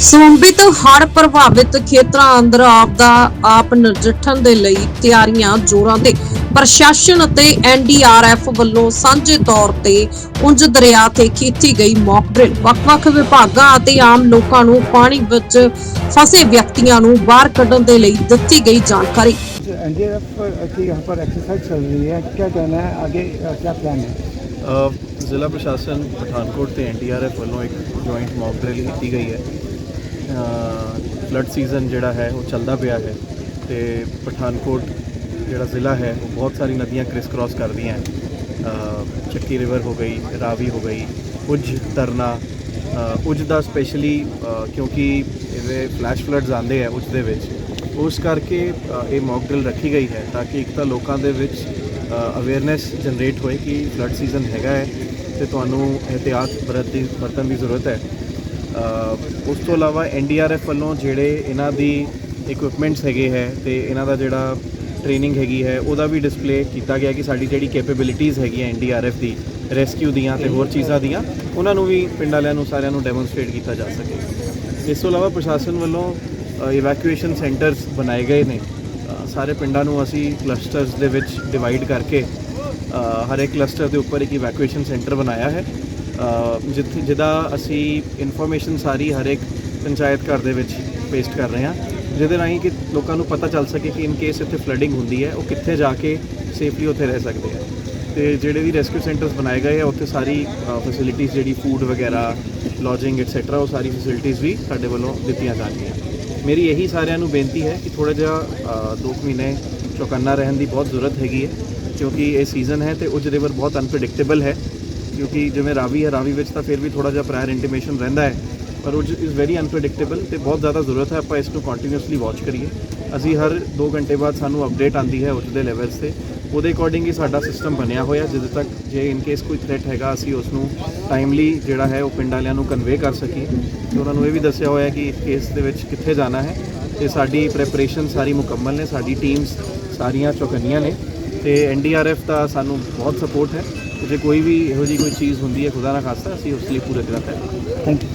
ਸੰਬੰਧਿਤ ਹੜ੍ਹ ਪ੍ਰਭਾਵਿਤ ਖੇਤਰਾਂ ਅੰਦਰ ਆਪ ਦਾ ਆਪ ਨਜਿੱਠਣ ਦੇ ਲਈ ਤਿਆਰੀਆਂ ਜ਼ੋਰਾਂ ਤੇ ਪ੍ਰਸ਼ਾਸਨ ਅਤੇ ਐਨਡੀਆਰਐਫ ਵੱਲੋਂ ਸਾਂਝੇ ਤੌਰ ਤੇ ਉਂਝ ਦਰਿਆ ਤੇ ਕੀਤੀ ਗਈ ਮੌਕ ਡਰਿਲ ਵੱਖ-ਵੱਖ ਵਿਭਾਗਾਂ ਅਤੇ ਆਮ ਲੋਕਾਂ ਨੂੰ ਪਾਣੀ ਵਿੱਚ ਫਸੇ ਵਿਅਕਤੀਆਂ ਨੂੰ ਬਾਹਰ ਕੱਢਣ ਦੇ ਲਈ ਦਿੱਤੀ ਗਈ ਜਾਣਕਾਰੀ एनडीआरएफ की यहाँ पर एक्सरसाइज चल रही है क्या कहना है आगे अ, क्या प्लान है ਅ, ਜ਼ਿਲ੍ਹਾ ਪ੍ਰਸ਼ਾਸਨ ਪਠਾਨਕੋਟ ਤੇ ਐਨਡੀਆਰਐਫ ਵੱਲੋਂ ਇੱਕ ਜੁਆਇੰਟ ਮੌਕ ਡਰਿਲ ਕੀਤੀ ਗਈ ਹੈ। ਫਲੱਡ ਸੀਜ਼ਨ ਜਿਹੜਾ ਹੈ ਉਹ ਚੱਲਦਾ ਪਿਆ ਹੈ ਤੇ ਪਠਾਨਕੋਟ ਜਿਹੜਾ ਜ਼ਿਲ੍ਹਾ ਹੈ ਉਹ ਬਹੁਤ ਸਾਰੀ ਨਦੀਆਂ ਕ੍ਰਿਸ ਕ੍ਰਾਸ ਕਰਦੀਆਂ ਹੈ। ਚੱਕੀ ਰਿਵਰ ਹੋ ਗਈ ਰਾਵੀ ਹੋ ਗਈ ਉਜ ਤਰਨਾ ਅ, ਉਜ ਦਾ ਸਪੈਸ਼ਲੀ ਕਿਉਂਕਿ ਇਹਦੇ ਫਲੈਸ਼ ਫਲੱਡਸ ਆਉਂਦੇ ਆ ਉਜ ਦੇ ਵਿੱਚ ਉਸ ਕਰਕੇ ਇਹ ਮੌਕ ਡਰਿਲ ਰੱਖੀ ਗਈ ਹੈ ਤਾਂ ਕਿ ਇੱਕ ਤਾਂ ਲੋਕਾਂ ਦੇ ਵਿੱਚ ਅਵੇਅਰਨੈਸ ਜਨਰੇਟ ਹੋਏ ਕਿ ਫਲੱਡ ਸੀਜ਼ਨ ਹੈਗਾ ਹੈ ਤੇ ਤੁਹਾਨੂੰ ਇਹਤਿਆਤ ਬਰਤ ਦੀ ਵਰਤਣ ਦੀ ਜ਼ਰੂਰਤ ਹੈ। ਉਸ ਤੋਂ ਇਲਾਵਾ ਐਨਡੀਆਰਐਫ ਵੱਲੋਂ ਜਿਹੜੇ ਇਹਨਾਂ ਦੀ ਇਕਵਿਪਮੈਂਟਸ ਹੈਗੇ ਹੈ ਤੇ ਇਹਨਾਂ ਦਾ ਜਿਹੜਾ ਟ੍ਰੇਨਿੰਗ ਹੈਗੀ ਹੈ, ਉਹਦਾ ਵੀ ਡਿਸਪਲੇ ਕੀਤਾ ਗਿਆ ਕਿ ਸਾਡੀ ਜਿਹੜੀ ਕੈਪੇਬਿਲਿਟੀਜ਼ ਹੈਗੀਆਂ ਐਨਡੀਆਰਐਫ ਦੀ ਰੈਸਕਿਊ ਦੀਆਂ ਤੇ ਹੋਰ ਚੀਜ਼ਾਂ ਦੀਆਂ, ਉਹਨਾਂ ਨੂੰ ਵੀ ਪਿੰਡ ਵਾਲਿਆਂ ਨੂੰ ਸਾਰਿਆਂ ਨੂੰ ਡੈਮੋਨਸਟ੍ਰੇਟ ਕੀਤਾ ਜਾ ਸਕੇ। ਇਸ ਤੋਂ ਇਲਾਵਾ ਪ੍ਰਸ਼ਾਸਨ ਵੱਲੋਂ ਇਵੈਕੂਏਸ਼ਨ ਸੈਂਟਰਸ ਬਣਾਏ ਗਏ ਨੇ। ਸਾਰੇ ਪਿੰਡਾਂ ਨੂੰ ਅਸੀਂ ਕਲਸਟਰਸ ਦੇ ਵਿੱਚ ਡਿਵਾਈਡ ਕਰਕੇ ਅ, ਹਰ ਇੱਕ ਕਲਸਟਰ ਦੇ ਉੱਪਰ ਇੱਕ ਇਵੈਕੂਏਸ਼ਨ ਸੈਂਟਰ ਬਣਾਇਆ ਹੈ। ਜਿੱਥੇ ਜਿਹਦਾ ਅਸੀਂ ਇਨਫੋਰਮੇਸ਼ਨ ਸਾਰੀ ਹਰ ਇੱਕ ਪੰਚਾਇਤ ਘਰ ਦੇ ਵਿੱਚ ਪੇਸਟ ਕਰ ਰਹੇ ਹਾਂ। ਜਿਹਦੇ ਰਾਹੀਂ ਕਿ ਲੋਕਾਂ ਨੂੰ ਪਤਾ ਚੱਲ ਸਕੇ ਕਿ ਇਨ ਕੇਸ ਇੱਥੇ ਫਲੱਡਿੰਗ ਹੁੰਦੀ ਹੈ ਉਹ ਕਿੱਥੇ ਜਾ ਕੇ ਸੇਫਲੀ ਉੱਥੇ ਰਹਿ ਸਕਦੇ ਆ। ਤੇ ਜਿਹੜੇ ਵੀ ਰੈਸਕਿਊ ਸੈਂਟਰਸ ਬਣਾਏ ਗਏ ਆ ਉੱਥੇ ਸਾਰੀ ਫੈਸਿਲਿਟੀਜ਼ ਜਿਹੜੀ ਫੂਡ ਵਗੈਰਾ ਲੌਜਿੰਗ ਐਟਸੈਟਰਾ ਉਹ ਸਾਰੀ ਫੈਸਿਲਿਟੀਜ਼ ਵੀ ਸਾਡੇ ਵੱਲੋਂ ਦਿੱਤੀਆਂ ਜਾਣਗੀਆਂ। ਮੇਰੀ ਇਹੀ ਸਾਰਿਆਂ ਨੂੰ ਬੇਨਤੀ ਹੈ ਕਿ ਥੋੜਾ ਜਿਹਾ ਅ, ਦੋ ਕੁ ਮਹੀਨੇ ਚੌਕੰਨਾ ਰਹਿਣ ਦੀ ਬਹੁਤ ਜ਼ਰੂਰਤ ਹੈਗੀ ਹੈ ਕਿਉਂਕਿ ਇਹ ਸੀਜ਼ਨ ਹੈ ਤੇ ਉਜ ਰਿਵਰ ਬਹੁਤ ਅਨਪ੍ਰੈਡਿਕਟੇਬਲ ਹੈ ਕਿਉਂਕਿ ਜਿਵੇਂ ਰਾਵੀ ਹੈ ਰਾਵੀ ਵਿੱਚ ਤਾਂ ਫਿਰ ਵੀ ਥੋੜਾ ਜਿਹਾ ਪ੍ਰਾਇਰ ਇੰਟੀਮੇਸ਼ਨ ਰਹਿੰਦਾ ਹੈ। ਪਰ ਉਹ ਇਜ਼ ਵੈਰੀ ਅਨਪ੍ਰੈਡਿਕਟੇਬਲ ਤੇ ਬਹੁਤ ਜ਼ਿਆਦਾ ਜ਼ਰੂਰਤ ਹੈ, ਆਪਾਂ ਇਸ ਨੂੰ ਕੰਟੀਨਿਊਸਲੀ ਵਾਚ ਕਰੀਏ। ਅਸੀਂ ਹਰ 2 ਘੰਟੇ ਬਾਅਦ ਸਾਨੂੰ ਅਪਡੇਟ ਆਂਦੀ ਹੈ ਉਸ ਦੇ ਲੈਵਲਸ ਤੇ। ਉਹਦੇ ਅਕੋਰਡਿੰਗ ਹੀ ਸਾਡਾ ਸਿਸਟਮ ਬਣਿਆ ਹੋਇਆ ਜਦੋਂ ਤੱਕ ਜੇ ਇਨ ਕੇਸ ਕੋਈ ਥ੍ਰੈਟ ਹੈਗਾ, ਅਸੀਂ ਉਸ ਨੂੰ ਟਾਈਮਲੀ ਜਿਹੜਾ ਹੈ ਉਹ ਪਿੰਡ ਵਾਲਿਆਂ ਨੂੰ ਕਨਵੇ ਕਰ ਸਕੀਏ। ਤੇ ਉਹਨਾਂ ਨੂੰ ਇਹ ਵੀ ਦੱਸਿਆ ਹੋਇਆ ਕਿ ਇਸ ਕੇਸ ਦੇ ਵਿੱਚ ਕਿੱਥੇ ਜਾਣਾ ਹੈ। ਤੇ ਸਾਡੀ ਪ੍ਰੈਪਰੇਸ਼ਨ ਸਾਰੀ ਮੁਕੰਮਲ ਨੇ, ਸਾਡੀ ਟੀਮਸ ਸਾਰੀਆਂ ਚੌਕੰਨੀਆਂ ਨੇ। ਤੇ ਐਨਡੀਆਰਐਫ ਦਾ ਸਾਨੂੰ ਬਹੁਤ ਸਪੋਰਟ ਹੈ। ਜੇ ਕੋਈ ਵੀ ਇਹੋ ਜੀ ਕੋਈ ਚੀਜ਼ ਹੁੰਦੀ ਹੈ, ਖੁਦਾ ਨਾ ਖਾਸਤਾ, ਅਸੀਂ ਉਸ ਲਈ ਪੂਰਾ ਤਰ੍ਹਾਂ ਤਿਆਰ ਥੈਂਕ ਯੂ